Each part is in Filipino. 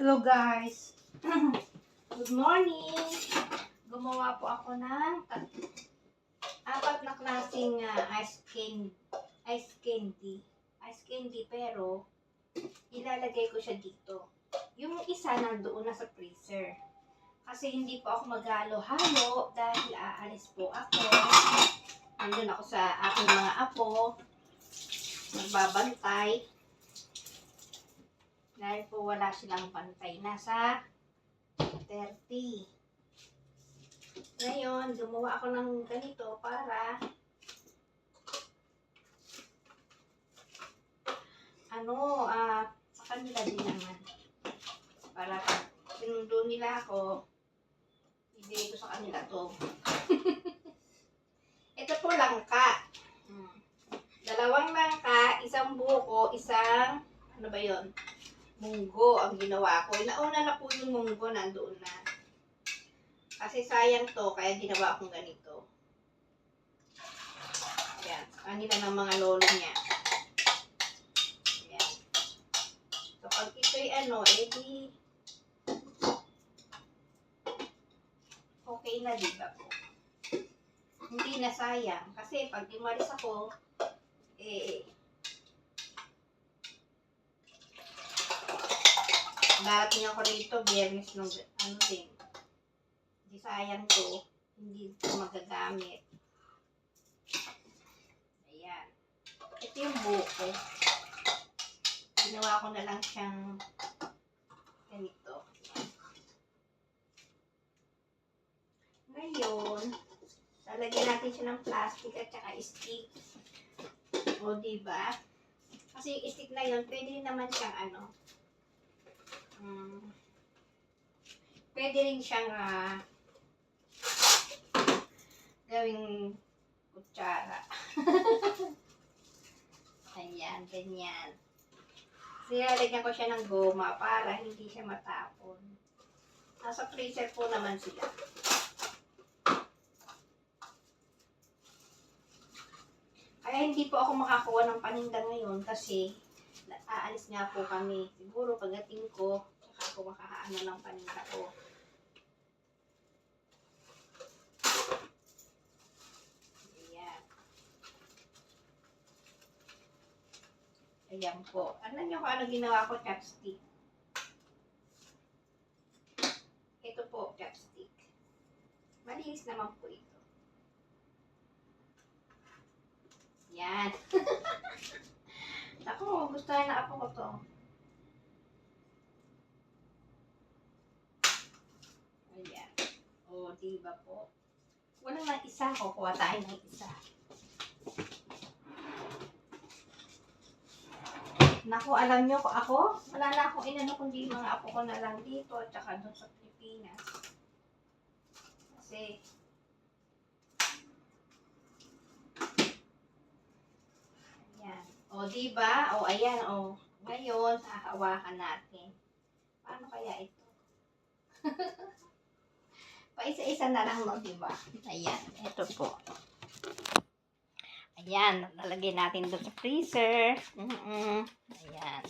Hello guys! Good morning! Gumawa po ako ng apat na klaseng ah, ice candy. Ice candy. Ice candy pero ilalagay ko siya dito. Yung isa nandoon na sa freezer. Kasi hindi po ako maghalo-halo dahil aalis po ako. Nandun ako sa aking mga apo. Nagbabantay. Dahil po wala silang pantay. Nasa 30. Ngayon, gumawa ako ng ganito para ano, ah, sa kanila din naman. Para sinundo nila ako, ibigay ko sa kanila to. Ito po langka. Hmm. Dalawang langka, isang buko, isang, ano ba yon munggo ang ginawa ko. Nauna na po yung munggo, nandoon na. Kasi sayang to, kaya ginawa kong ganito. Ayan, kanila ng mga lolo niya. Ayan. So, pag ito'y ano, edi, okay na, di po? Hindi na sayang. Kasi pag umalis ako, eh, Darating ako rito, biyernes nung, ano din, di sayang to, hindi ko magagamit. Ayan. Ito yung buko. Ginawa ko na lang siyang ganito. Ngayon, lalagyan natin siya ng plastic at saka stick. O, diba? Kasi yung stick na yun, pwede naman siyang ano, Mm. Pwede rin siyang ah, gawing kutsara. Ayan, ganyan. Silalagyan ko siya ng goma para hindi siya matapon. Nasa freezer po naman sila. Kaya hindi po ako makakuha ng paninda ngayon kasi aalis nga po kami. Siguro pagdating ko, saka ako makaano ng paninda ko. Ayan. Ayan po. Alam niyo kung ano ginawa ko? Chopstick. Ito po, chopstick. Malinis naman po ito. Yan. Ako, gusto na ako ko to. Ayan. O, di ba po? Walang ng isa. Kukuha tayo ng isa. Naku, alam nyo ko ako, wala na akong inano kundi mga apo ko na lang dito at saka doon sa Pilipinas. Kasi, Ayan. O, di ba? O, ayan, o. Ngayon, hahawakan natin. Paano kaya ito? Paisa-isa na lang, no, di ba? Ayan, ito po. Ayan, lalagay natin doon sa freezer. Mm Ayan.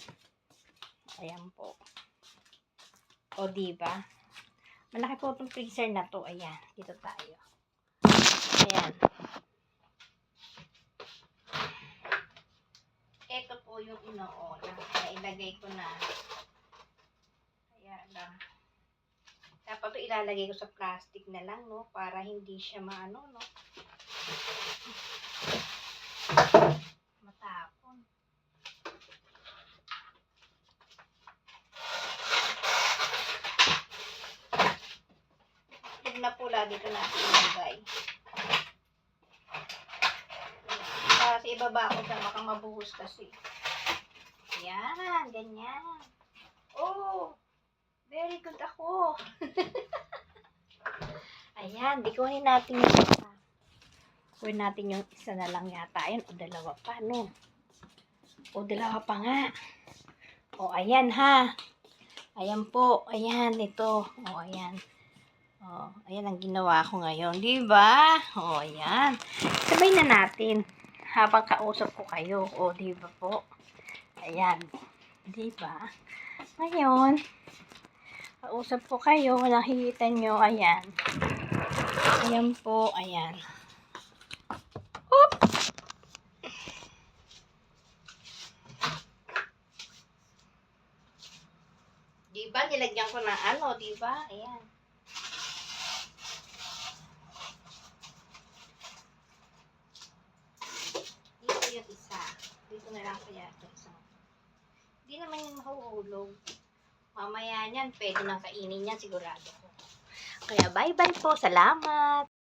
Ayan po. O, di ba? Malaki po itong freezer na to. Ayan, dito tayo. Ayan. ito po yung inoona. Kaya ilagay ko na. Kaya lang. Dapat to ilalagay ko sa plastic na lang, no? Para hindi siya maano, no? Matapon. Pag na po lagi ito natin ilagay. Sa ibaba ko siya, baka mabuhos kasi. Yan, ganyan. Oh, very good ako. Ayan, di kunin natin yung isa. Kunin natin yung isa na lang yata. Ayun, o dalawa pa, no? O dalawa pa nga. O, ayan ha. Ayan po, ayan, ito. O, ayan. O, ayan ang ginawa ko ngayon. Di ba? O, ayan. Sabay na natin habang kausap ko kayo. O, di ba po? Ayan. Di ba? Ngayon, Kausap po kayo, nakikita nyo, ayan. Ayan po, ayan. Oop! Diba, nilagyan ko ng ano, diba? Ayan. Dito yung isa. Dito na lang kaya ito isa. Hindi naman yung mahuhulog. Mamaya niyan, pwede nang kainin yan, sigurado ko. Kaya bye-bye po. Salamat!